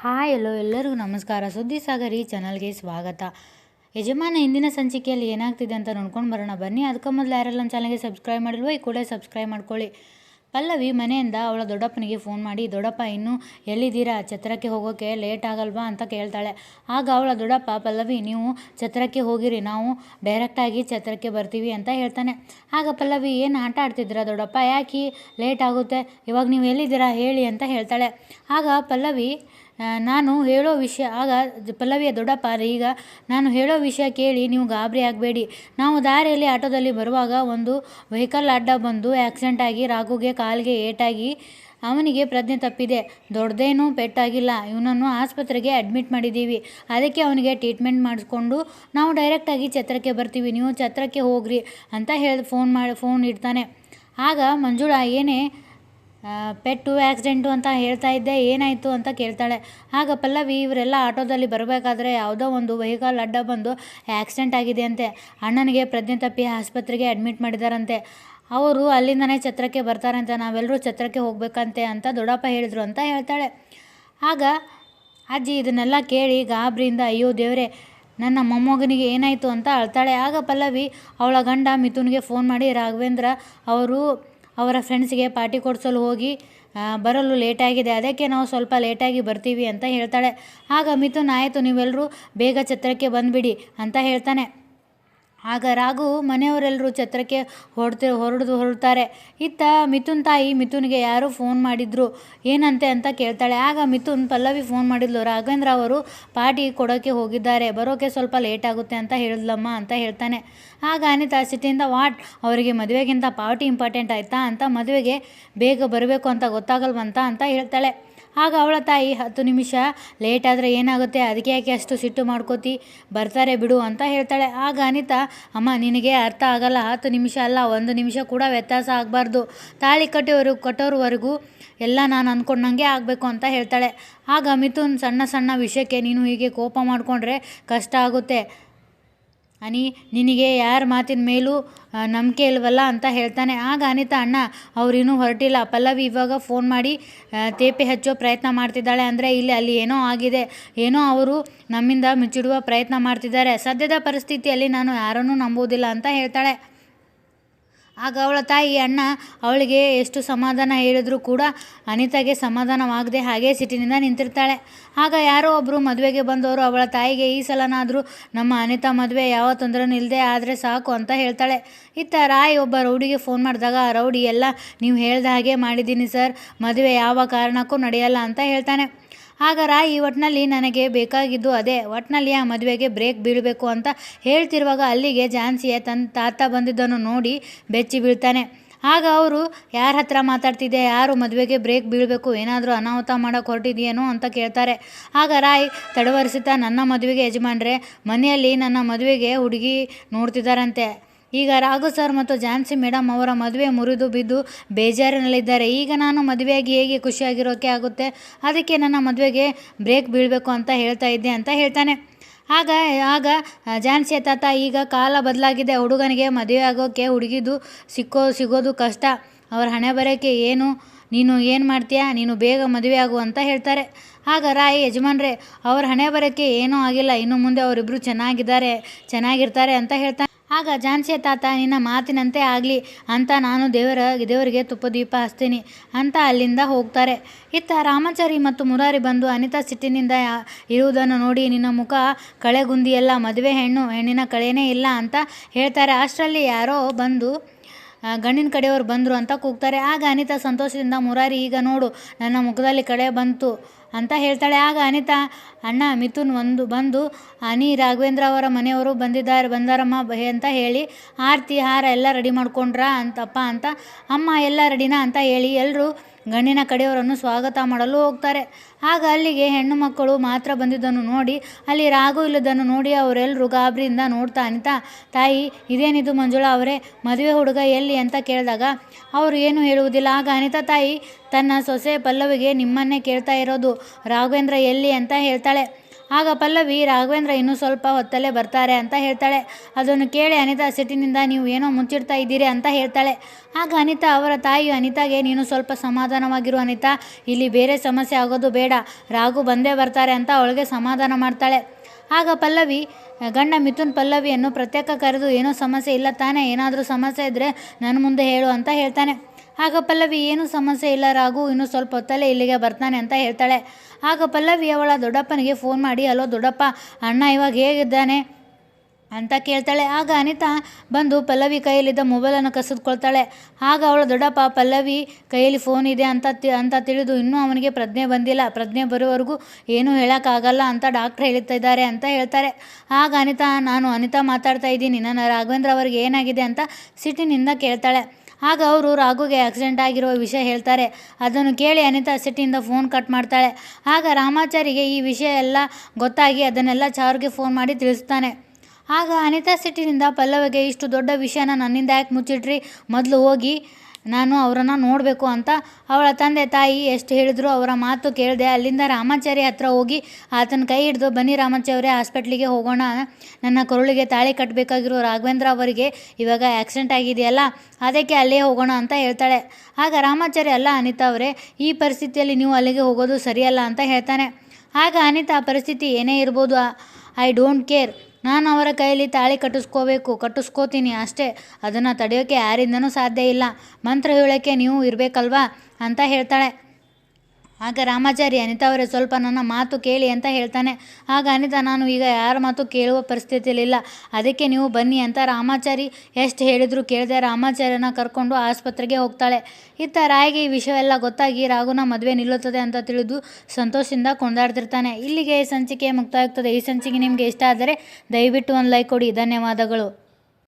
Hi, ಎಲ್ಲೋ ಎಲ್ಲರಿಗೂ ನಮಸ್ಕಾರ. ಸುದ್ದಿ ಸಾಗರ್ ಈ ಚಾನಲ್ಗೆ ಸ್ವಾಗತ. ಯಜಮಾನ, ಇಂದಿನ ಸಂಚಿಕೆಯಲ್ಲಿ ಏನಾಗ್ತಿದೆ ಅಂತ ನೋಡ್ಕೊಂಡು ಬರೋಣ. ಬನ್ನಿ, ಅದಕ್ಕೆ ಮೊದಲು ಯಾರೆಲ್ಲ ನಮ್ಮ ಚಾನಲ್ಗೆ ಸಬ್ಸ್ಕ್ರೈಬ್ ಮಾಡಿಲ್ವೋ, ಈ ಕೂಡ ಸಬ್ಸ್ಕ್ರೈಬ್ ಮಾಡ್ಕೊಳ್ಳಿ. ಪಲ್ಲವಿ ಮನೆಯಿಂದ ಅವಳ ದೊಡ್ಡಪ್ಪನಿಗೆ ಫೋನ್ ಮಾಡಿ, ದೊಡ್ಡಪ್ಪ, ಇನ್ನೂ ಎಲ್ಲಿದ್ದೀರಾ? ಛತ್ರಕ್ಕೆ ಹೋಗೋಕ್ಕೆ ಲೇಟ್ ಆಗಲ್ವಾ? ಅಂತ ಕೇಳ್ತಾಳೆ. ಆಗ ಅವಳ ದೊಡ್ಡಪ್ಪ, ಪಲ್ಲವಿ, ನೀವು ಛತ್ರಕ್ಕೆ ಹೋಗಿರಿ. ನಾವು ಡೈರೆಕ್ಟಾಗಿ ಛತ್ರಕ್ಕೆ ಬರ್ತೀವಿ ಅಂತ ಹೇಳ್ತಾನೆ. ಆಗ ಪಲ್ಲವಿ, ಏನು ಆಟ ಆಡ್ತಿದ್ದೀರಾ ದೊಡ್ಡಪ್ಪ? ಯಾಕೆ ಲೇಟ್ ಆಗುತ್ತೆ? ಇವಾಗ ನೀವು ಎಲ್ಲಿದ್ದೀರಾ? ಹೇಳಿ ಅಂತ ಹೇಳ್ತಾಳೆ. ಆಗ ಪಲ್ಲವಿ ನಾನು ಹೇಳೋ ವಿಷಯ, ಆಗ ಪಲ್ಲವಿಯ ದೊಡ್ಡಪ್ಪ ಈಗ ನಾನು ಹೇಳೋ ವಿಷಯ ಕೇಳಿ ನೀವು ಗಾಬರಿ ಆಗಬೇಡಿ. ನಾವು ದಾರಿಯಲ್ಲಿ ಆಟೋದಲ್ಲಿ ಬರುವಾಗ ಒಂದು ವೆಹಿಕಲ್ ಅಡ್ಡ ಬಂದು ಆಕ್ಸಿಡೆಂಟ್ ಆಗಿ ರಾಘುಗೆ ಕಾಲಿಗೆ ಏಟಾಗಿ ಅವನಿಗೆ ಪ್ರಜ್ಞೆ ತಪ್ಪಿದೆ. ದೊಡ್ಡದೇನೂ ಪೆಟ್ಟಾಗಿಲ್ಲ. ಇವನನ್ನು ಆಸ್ಪತ್ರೆಗೆ ಅಡ್ಮಿಟ್ ಮಾಡಿದ್ದೀವಿ. ಅದಕ್ಕೆ ಅವನಿಗೆ ಟ್ರೀಟ್ಮೆಂಟ್ ಮಾಡಿಸ್ಕೊಂಡು ನಾವು ಡೈರೆಕ್ಟಾಗಿ ಛತ್ರಕ್ಕೆ ಬರ್ತೀವಿ. ನೀವು ಛತ್ರಕ್ಕೆ ಹೋಗ್ರಿ ಅಂತ ಹೇಳಿ ಫೋನ್ ಮಾಡಿ ಫೋನ್ ಇಡ್ತಾನೆ. ಆಗ ಮಂಜುಳಾ ಏನೇ ಪೆಟ್ಟು ಆಕ್ಸಿಡೆಂಟು ಅಂತ ಹೇಳ್ತಾ ಇದ್ದೆ, ಏನಾಯಿತು ಅಂತ ಕೇಳ್ತಾಳೆ. ಆಗ ಪಲ್ಲವಿ ಇವರೆಲ್ಲ ಆಟೋದಲ್ಲಿ ಬರಬೇಕಾದ್ರೆ ಯಾವುದೋ ಒಂದು ವೆಹಿಕಲ್ ಅಡ್ಡ ಬಂದು ಆಕ್ಸಿಡೆಂಟ್ ಆಗಿದೆ ಅಂತೆ ಅಣ್ಣನಿಗೆ ಪ್ರಜ್ಞೆ ತಪ್ಪಿ ಆಸ್ಪತ್ರೆಗೆ ಅಡ್ಮಿಟ್ ಮಾಡಿದಾರಂತೆ. ಅವರು ಅಲ್ಲಿಂದನೇ ಛತ್ರಕ್ಕೆ ಬರ್ತಾರಂತೆ, ನಾವೆಲ್ಲರೂ ಛತ್ರಕ್ಕೆ ಹೋಗ್ಬೇಕಂತೆ ಅಂತ ದೊಡ್ಡಪ್ಪ ಹೇಳಿದ್ರು ಅಂತ ಹೇಳ್ತಾಳೆ. ಆಗ ಅಜ್ಜಿ ಇದನ್ನೆಲ್ಲ ಕೇಳಿ ಗಾಬರಿಯಿಂದ, ಅಯ್ಯೋ ದೇವರೇ, ನನ್ನ ಮೊಮ್ಮಗನಿಗೆ ಏನಾಯಿತು? ಅಂತ ಅಳ್ತಾಳೆ. ಆಗ ಪಲ್ಲವಿ ಅವಳ ಗಂಡ ಮಿಥುನ್ಗೆ ಫೋನ್ ಮಾಡಿ, ರಾಘವೇಂದ್ರ, ಅವರು ಅವರ ಫ್ರೆಂಡ್ಸ್ಗೆ ಪಾರ್ಟಿ ಕೊಡಿಸಲು ಹೋಗಿ ಬರಲು ಲೇಟಾಗಿದೆ ಅದಕ್ಕೆ ನಾವು ಸ್ವಲ್ಪ ಲೇಟಾಗಿ ಬರ್ತೀವಿ ಅಂತ ಹೇಳ್ತಾಳೆ. ಆಗ ಮಿಥುನ್, ಆಯಿತು ನೀವೆಲ್ಲರೂ ಬೇಗ ಛತ್ರಕ್ಕೆ ಬಂದುಬಿಡಿ ಅಂತ ಹೇಳ್ತಾನೆ. ಆಗ ರಾಘು ಮನೆಯವರೆಲ್ಲರೂ ಛತ್ರಕ್ಕೆ ಹೊರಡ್ತಿ ಹೊರಡ್ದು ಹೊರಡ್ತಾರೆ. ಇತ್ತ ಮಿಥುನ್ ತಾಯಿ ಮಿಥುನ್ಗೆ ಯಾರು ಫೋನ್ ಮಾಡಿದ್ರು. ಏನಂತೆ ಅಂತ ಕೇಳ್ತಾಳೆ. ಆಗ ಮಿಥುನ್ ಪಲ್ಲವಿ ಫೋನ್ ಮಾಡಿದ್ಲು. ರಾಘವೇಂದ್ರ ಅವರು ಪಾರ್ಟಿ ಕೊಡೋಕ್ಕೆ ಹೋಗಿದ್ದಾರೆ. ಬರೋಕ್ಕೆ ಸ್ವಲ್ಪ ಲೇಟ್ ಆಗುತ್ತೆ ಅಂತ ಹೇಳಿದ್ಲಮ್ಮ ಅಂತ ಹೇಳ್ತಾನೆ. ಆಗ ಅನಿತಾ ಸಿಟಿಯಿಂದ ವಾಟ್? ಅವರಿಗೆ ಮದುವೆಗಿಂತ ಪಾರ್ಟಿ ಇಂಪಾರ್ಟೆಂಟ್ ಆಯಿತಾ? ಅಂತ ಮದುವೆಗೆ ಬೇಗ ಬರಬೇಕು ಅಂತ ಗೊತ್ತಾಗಲ್ವಂತ? ಅಂತ ಹೇಳ್ತಾಳೆ. ಆಗ ಅವಳ ತಾಯಿ, ಹತ್ತು ನಿಮಿಷ, ಲೇಟ್ ಆದರೆ ಏನಾಗುತ್ತೆ? ಅದಕ್ಕೆ ಯಾಕೆ ಅಷ್ಟು ಸಿಟ್ಟು ಮಾಡ್ಕೋತಿ? ಬರ್ತಾರೆ ಬಿಡು ಅಂತ ಹೇಳ್ತಾಳೆ. ಆಗ ಅನಿತಾ, ಅಮ್ಮ, ನಿನಗೆ ಅರ್ಥ ಆಗಲ್ಲ. ಹತ್ತು ನಿಮಿಷ ಅಲ್ಲ, ಒಂದು ನಿಮಿಷ ಕೂಡ ವ್ಯತ್ಯಾಸ ಆಗಬಾರ್ದು. ತಾಳಿ ಕಟ್ಟೋರು, ಕಟ್ಟೋರ್ವರೆಗೂ ಎಲ್ಲ ನಾನು ಅಂದ್ಕೊಂಡಂಗೆ ಆಗಬೇಕು ಅಂತ ಹೇಳ್ತಾಳೆ. ಆಗ ಮಿಥುನ್ ಸಣ್ಣ ಸಣ್ಣ ವಿಷಯಕ್ಕೆ, ನೀನು ಹೀಗೆ ಕೋಪ ಮಾಡಿಕೊಂಡ್ರೆ ಕಷ್ಟ ಆಗುತ್ತೆ. ಅನಿ, ನಿನಗೆ ಯಾರ ಮಾತಿನ ಮೇಲೂ ನಂಬಿಕೆ ಇಲ್ವಲ್ಲ ಅಂತ ಹೇಳ್ತಾನೆ. ಆಗ ಅನಿತಾ, ಅಣ್ಣ ಅವ್ರಿನ್ನೂ ಹೊರಟಿಲ್ಲ. ಪಲ್ಲವಿ ಇವಾಗ ಫೋನ್ ಮಾಡಿ ತೇಪೆ ಹಚ್ಚೋ ಪ್ರಯತ್ನ ಮಾಡ್ತಿದ್ದಾಳೆ. ಅಂದರೆ ಇಲ್ಲಿ, ಅಲ್ಲಿ ಏನೋ ಆಗಿದೆ. ಏನೋ ಅವರು ನಮ್ಮಿಂದ ಮುಚ್ಚಿಡುವ ಪ್ರಯತ್ನ ಮಾಡ್ತಿದ್ದಾರೆ. ಸದ್ಯದ ಪರಿಸ್ಥಿತಿಯಲ್ಲಿ ನಾನು ಯಾರನ್ನೂ ನಂಬುವುದಿಲ್ಲ ಅಂತ ಹೇಳ್ತಾಳೆ. ಆಗ ಅವಳ ತಾಯಿ, ಅಣ್ಣ, ಅವಳಿಗೆ ಎಷ್ಟು ಸಮಾಧಾನ ಹೇಳಿದರೂ ಕೂಡ ಅನಿತಾಗೆ ಸಮಾಧಾನವಾಗದೆ ಹಾಗೇ ಸಿಟ್ಟಿನಿಂದ ನಿಂತಿರ್ತಾಳೆ. ಆಗ ಯಾರೋ ಒಬ್ಬರು ಮದುವೆಗೆ ಬಂದವರು ಅವಳ ತಾಯಿಗೆ, ಈ ಸಲನಾದರೂ ನಮ್ಮ ಅನಿತಾ ಮದುವೆ ಯಾವ ತೊಂದರೆನೂ ಇಲ್ಲದೆ ಆದರೆ ಸಾಕು ಅಂತ ಹೇಳ್ತಾಳೆ. ಇತ್ತ ರಾಯ್ ಒಬ್ಬ ರೌಡಿಗೆ ಫೋನ್ ಮಾಡಿದಾಗ ಆ ರೌಡಿ, ಎಲ್ಲ ನೀವು ಹೇಳ್ದ ಹಾಗೆ ಮಾಡಿದ್ದೀನಿ ಸರ್. ಮದುವೆ ಯಾವ ಕಾರಣಕ್ಕೂ ನಡೆಯಲ್ಲ ಅಂತ ಹೇಳ್ತಾನೆ. ಆಗ ರಾಯಿ ಒಟ್ಟಿನಲ್ಲಿ ನನಗೆ ಬೇಕಾಗಿದ್ದು ಅದೇ. ಒಟ್ಟಿನಲ್ಲಿ ಆ ಮದುವೆಗೆ ಬ್ರೇಕ್ ಬೀಳಬೇಕು ಅಂತ ಹೇಳ್ತಿರುವಾಗ ಅಲ್ಲಿಗೆ ಝಾನ್ಸಿಯ ತನ್ನ ತಾತ ಬಂದಿದ್ದನ್ನು ನೋಡಿ ಬೆಚ್ಚಿ ಬೀಳ್ತಾನೆ. ಆಗ ಅವರು, ಯಾರ ಹತ್ರ ಮಾತಾಡ್ತಿದ್ದೆ ಯಾರು ಮದುವೆಗೆ ಬ್ರೇಕ್ ಬೀಳಬೇಕು? ಏನಾದರೂ ಅನಾಹುತ ಮಾಡೋಕ್ಕೆ ಹೊರಟಿದೆಯೇನೋ ಅಂತ ಕೇಳ್ತಾರೆ. ಆಗ ರಾಯ್ ತಡವರಿಸುತ್ತಾ, ನನ್ನ ಮದುವೆಗೆ ಯಜಮಾನ್ರೆ, ಮನೆಯಲ್ಲಿ ನನ್ನ ಮದುವೆಗೆ ಹುಡುಗಿ ನೋಡ್ತಿದ್ದಾರಂತೆ. ಈಗ ರಾಘು ಸರ್ ಮತ್ತು ಝಾನ್ಸಿ ಮೇಡಮ್ ಅವರ ಮದುವೆ ಮುರಿದು ಬಿದ್ದು ಬೇಜಾರಿನಲ್ಲಿದ್ದಾರೆ. ಈಗ ನಾನು ಮದುವೆಯಾಗಿ ಹೇಗೆ ಖುಷಿಯಾಗಿರೋಕೆ ಆಗುತ್ತೆ? ಅದಕ್ಕೆ ನನ್ನ ಮದುವೆಗೆ ಬ್ರೇಕ್ ಬೀಳಬೇಕು ಅಂತ ಹೇಳ್ತಾ ಇದ್ದೆ ಅಂತ ಹೇಳ್ತಾನೆ. ಆಗ ಆಗ ಝಾನ್ಸಿಯ ತಾತ ಈಗ ಕಾಲ ಬದಲಾಗಿದೆ. ಹುಡುಗನಿಗೆ ಮದುವೆ ಆಗೋಕ್ಕೆ ಹುಡುಗಿದು ಸಿಕ್ಕೋ, ಸಿಗೋದು ಕಷ್ಟ. ಅವರ ಹಣೆ ಬರೋಕ್ಕೆ ಏನು? ನೀನು ಏನು ಮಾಡ್ತೀಯಾ? ನೀನು ಬೇಗ ಮದುವೆ ಆಗು ಅಂತ ಹೇಳ್ತಾರೆ. ಆಗ ರಾಯ್, ಯಜಮಾನ್ರೆ, ಅವ್ರ ಹಣೆ ಬರೋಕ್ಕೆ ಏನೂ ಆಗಿಲ್ಲ. ಇನ್ನು ಮುಂದೆ ಅವರಿಬ್ಬರು ಚೆನ್ನಾಗಿದ್ದಾರೆ, ಚೆನ್ನಾಗಿರ್ತಾರೆ ಅಂತ ಹೇಳ್ತಾನೆ. ಆಗ ಝಾನ್ಸಿಯ ತಾತ, ನಿನ್ನ ಮಾತಿನಂತೆ ಆಗಲಿ ಅಂತ ನಾನು ದೇವರ, ದೇವರಿಗೆ ತುಪ್ಪ ದೀಪ ಹಚ್ತೀನಿ ಅಂತ ಅಲ್ಲಿಂದ ಹೋಗ್ತಾರೆ. ಇತ್ತ ರಾಮಾಚಾರಿ ಮತ್ತು ಮುರಾರಿ ಬಂದು ಅನಿತಾ ಸಿಟ್ಟಿನಿಂದ ಇರುವುದನ್ನು ನೋಡಿ ನಿನ್ನ ಮುಖ ಕಳೆಗುಂದಿಯಲ್ಲ, ಮದುವೆ ಹೆಣ್ಣು, ಹೆಣ್ಣಿನ ಕಳೆನೇ ಇಲ್ಲ ಅಂತ ಹೇಳ್ತಾರೆ. ಅಷ್ಟರಲ್ಲಿ ಯಾರೋ ಬಂದು ಗಂಡಿನ ಕಡೆಯವರು ಬಂದರು ಅಂತ ಕೂಗ್ತಾರೆ. ಆಗ ಅನಿತಾ ಸಂತೋಷದಿಂದ, ಮುರಾರಿ, ಈಗ ನೋಡು, ನನ್ನ ಮುಖದಲ್ಲಿ ಕಳೆ ಬಂತು. ಅಂತ ಹೇಳ್ತಾಳೆ. ಆಗ ಅನಿತಾ, ಅಣ್ಣ, ಮಿಥುನ್ ಒಂದು ಬಂದು ಅನಿ ರಾಘವೇಂದ್ರ ಅವರ ಮನೆಯವರು ಬಂದಿದ್ದಾರೆ, ಬಂದಾರಮ್ಮ ಅಂತ ಹೇಳಿ, ಆರತಿ, ಹಾರ ಎಲ್ಲ ರೆಡಿ ಮಾಡ್ಕೊಂಡ್ರಾ ಅಂತಪ್ಪ ಅಂತ, ಅಮ್ಮ, ಎಲ್ಲ ರೆಡಿನಾ ಅಂತ ಹೇಳಿ ಎಲ್ಲರೂ ಗಂಡಿನ ಕಡೆಯವರನ್ನು ಸ್ವಾಗತ ಮಾಡಲು ಹೋಗ್ತಾರೆ. ಆಗ ಅಲ್ಲಿಗೆ ಹೆಣ್ಣು ಮಕ್ಕಳು ಮಾತ್ರ ಬಂದಿದ್ದನ್ನು ನೋಡಿ, ಅಲ್ಲಿ ರಾಗು ಇಲ್ಲದನ್ನು ನೋಡಿ ಅವರೆಲ್ಲರೂ ಗಾಬರಿಯಿಂದ ನೋಡ್ತಾ ಅನಿತಾ ತಾಯಿ, ಇದೇನಿದು ಮಂಜುಳಾ ಅವರೇ? ಮದುವೆ ಹುಡುಗ ಎಲ್ಲಿ? ಅಂತ ಕೇಳಿದಾಗ, ಅವರು ಏನು ಹೇಳುವುದಿಲ್ಲ. ಆಗ ಅನಿತಾ, ತಾಯಿ, ತನ್ನ ಸೊಸೆ ಪಲ್ಲವಿಗೆ ನಿಮ್ಮನ್ನೇ ಕೇಳ್ತಾ ಇರೋದು ರಾಘವೇಂದ್ರ ಎಲ್ಲಿ? ಅಂತ ಹೇಳ್ತಾಳೆ. ಆಗ ಪಲ್ಲವಿ ರಾಘವೇಂದ್ರ ಇನ್ನೂ ಸ್ವಲ್ಪ ಹೊತ್ತಲ್ಲೇ ಬರ್ತಾರೆ ಅಂತ ಹೇಳ್ತಾಳೆ. ಅದನ್ನು ಕೇಳಿ ಅನಿತಾ ಸಿಟ್ಟಿನಿಂದ ನೀವು ಏನೋ ಮುಂಚಿಡ್ತಾ ಇದ್ದೀರಿ ಅಂತ ಹೇಳ್ತಾಳೆ. ಆಗ ಅನಿತಾ ಅವರ ತಾಯಿಯು ಅನಿತಾಗೆ, ನೀನು ಸ್ವಲ್ಪ ಸಮಾಧಾನವಾಗಿರು ಅನಿತಾ. ಇಲ್ಲಿ ಬೇರೆ ಸಮಸ್ಯೆ ಆಗೋದು ಬೇಡ. ರಾಘು ಬಂದೇ ಬರ್ತಾರೆ ಅಂತ ಅವಳಿಗೆ ಸಮಾಧಾನ ಮಾಡ್ತಾಳೆ. ಆಗ ಪಲ್ಲವಿ, ಗಂಡ ಮಿಥುನ್ ಪಲ್ಲವಿಯನ್ನು ಪ್ರತ್ಯೇಕ ಕರೆದು, ಏನೋ ಸಮಸ್ಯೆ ಇಲ್ಲ ತಾನೇ, ಏನಾದರೂ ಸಮಸ್ಯೆ ಇದ್ದರೆ ನನ್ನ ಮುಂದೆ ಹೇಳು ಅಂತ ಹೇಳ್ತಾನೆ. ಆಗ ಪಲ್ಲವಿ, ಏನೂ ಸಮಸ್ಯೆ ಇಲ್ಲ ರಾಘು ಇನ್ನೂ ಸ್ವಲ್ಪ ಹೊತ್ತಲ್ಲೇ ಇಲ್ಲಿಗೆ ಬರ್ತಾನೆ ಅಂತ ಹೇಳ್ತಾಳೆ. ಆಗ ಪಲ್ಲವಿ ಅವಳ ದೊಡ್ಡಪ್ಪನಿಗೆ ಫೋನ್ ಮಾಡಿ, ಅಲೋ ದೊಡ್ಡಪ್ಪ, ಅಣ್ಣ ಇವಾಗ ಹೇಗಿದ್ದಾನೆ? ಅಂತ ಕೇಳ್ತಾಳೆ. ಆಗ ಅನಿತಾ ಬಂದು ಪಲ್ಲವಿ ಕೈಯಲ್ಲಿದ್ದ ಮೊಬೈಲನ್ನು ಕಸಿದ್ಕೊಳ್ತಾಳೆ. ಆಗ ಅವಳ ದೊಡ್ಡಪ್ಪ, ಪಲ್ಲವಿ, ಕೈಯಲ್ಲಿ ಫೋನ್ ಇದೆ ಅಂತ ಅಂತ ತಿಳಿದು ಇನ್ನೂ ಅವನಿಗೆ ಪ್ರಜ್ಞೆ ಬಂದಿಲ್ಲ. ಪ್ರಜ್ಞೆ ಬರುವವರೆಗೂ ಏನೂ ಹೇಳೋಕ್ಕಾಗಲ್ಲ ಅಂತ ಡಾಕ್ಟ್ರ್ ಹೇಳ್ತಾ ಇದ್ದಾರೆ ಅಂತ ಹೇಳ್ತಾರೆ. ಆಗ ಅನಿತಾ, ನಾನು ಅನಿತಾ ಮಾತಾಡ್ತಾ ಇದ್ದೀನಿ. ನನ್ನ ರಾಘವೇಂದ್ರ ಅವರಿಗೆ ಏನಾಗಿದೆ? ಅಂತ ಸಿಟ್ಟಿನಿಂದ ಕೇಳ್ತಾಳೆ. ಆಗ ಅವರು ರಾಘುಗೆ ಆಕ್ಸಿಡೆಂಟ್ ಆಗಿರುವ ವಿಷಯ ಹೇಳ್ತಾರೆ. ಅದನ್ನು ಕೇಳಿ ಅನಿತಾ ಸಿಟ್ಟಿಯಿಂದ ಫೋನ್ ಕಟ್ ಮಾಡ್ತಾಳೆ. ಆಗ ರಾಮಾಚಾರಿಗೆ ಈ ವಿಷಯ ಎಲ್ಲ ಗೊತ್ತಾಗಿ ಅದನ್ನೆಲ್ಲ ಚಾರ್ಗೆ ಫೋನ್ ಮಾಡಿ ತಿಳಿಸ್ತಾನೆ. ಆಗ ಅನಿತಾ ಸಿಟ್ಟಿನಿಂದ ಪಲ್ಲವಿಗೆ ಇಷ್ಟು ದೊಡ್ಡ ವಿಷಯನ ನನ್ನಿಂದ ಯಾಕೆ ಮುಚ್ಚಿಟ್ರಿ? ಮೊದಲು ಹೋಗಿ ನಾನು ಅವರನ್ನು ನೋಡಬೇಕು ಅಂತ ಅವಳ ತಂದೆ ತಾಯಿ ಎಷ್ಟು ಹೇಳಿದ್ರು ಅವರ ಮಾತು ಕೇಳಿದೆ. ಅಲ್ಲಿಂದ ರಾಮಾಚಾರಿ ಹತ್ರ ಹೋಗಿ ಆತನ ಕೈ ಹಿಡಿದು, ಬನ್ನಿ ರಾಮಾಚಾರ್ಯ ಹಾಸ್ಪಿಟ್ಲಿಗೆ ಹೋಗೋಣ. ನನ್ನ ಕರುಳಿಗೆ ತಾಳಿ ಕಟ್ಟಬೇಕಾಗಿರೋ ರಾಘವೇಂದ್ರ ಅವರಿಗೆ ಇವಾಗ ಆಕ್ಸಿಡೆಂಟ್ ಆಗಿದೆಯಲ್ಲ, ಅದಕ್ಕೆ ಅಲ್ಲೇ ಹೋಗೋಣ ಅಂತ ಹೇಳ್ತಾಳೆ. ಆಗ ರಾಮಾಚಾರಿ, ಅಲ್ಲ ಅನಿತಾ ಅವರೇ, ಈ ಪರಿಸ್ಥಿತಿಯಲ್ಲಿ ನೀವು ಅಲ್ಲಿಗೆ ಹೋಗೋದು ಸರಿಯಲ್ಲ ಅಂತ ಹೇಳ್ತಾನೆ. ಆಗ ಅನಿತಾ ಪರಿಸ್ಥಿತಿ ಏನೇ ಇರ್ಬೋದು ಐ ಡೋಂಟ್ ಕೇರ್ ನಾನು ಅವರ ಕೈಯಲ್ಲಿ ತಾಳಿ ಕಟ್ಟಿಸ್ಕೋಬೇಕು, ಕಟ್ಟಿಸ್ಕೋತೀನಿ ಅಷ್ಟೇ. ಅದನ್ನು ತಡೆಯೋಕ್ಕೆ ಯಾರಿಂದನೂ ಸಾಧ್ಯ ಇಲ್ಲ. ಮಂತ್ರ ಹೇಳೋಕ್ಕೆ ನೀವು ಇರಬೇಕಲ್ವಾ? ಅಂತ ಹೇಳ್ತಾಳೆ. ಆಗ ರಾಮಾಚಾರಿ ಅನಿತಾ ಅವರೇ ಸ್ವಲ್ಪ ನನ್ನ ಮಾತು ಕೇಳಿ ಅಂತ ಹೇಳ್ತಾನೆ. ಆಗ ಅನಿತಾ, ನಾನು ಈಗ ಯಾರ ಮಾತು ಕೇಳುವ ಪರಿಸ್ಥಿತಿಯಲ್ಲಿಲ್ಲ ಅದಕ್ಕೆ ನೀವು ಬನ್ನಿ ಅಂತ ರಾಮಾಚಾರಿ ಎಷ್ಟು ಹೇಳಿದ್ರು ಕೇಳದೆ ರಾಮಾಚಾರ್ಯನ ಕರ್ಕೊಂಡು ಆಸ್ಪತ್ರೆಗೆ ಹೋಗ್ತಾಳೆ. ಇತ್ತ ರಾಯಿಗೆ ಈ ವಿಷಯವೆಲ್ಲ ಗೊತ್ತಾಗಿ ರಾಘುನ ಮದುವೆ ನಿಲ್ಲುತ್ತದೆ ಅಂತ ತಿಳಿದು ಸಂತೋಷದಿಂದ ಕೊಂಡಾಡ್ತಿರ್ತಾನೆ. ಇಲ್ಲಿಗೆ ಈ ಸಂಚಿಕೆ ಮುಕ್ತಾಯ ಆಗ್ತದೆ ಈ ಸಂಚಿಕೆ ನಿಮಗೆ ಇಷ್ಟ ಆದರೆ ದಯವಿಟ್ಟು ಒಂದು ಲೈಕ್ ಕೊಡಿ. ಧನ್ಯವಾದಗಳು.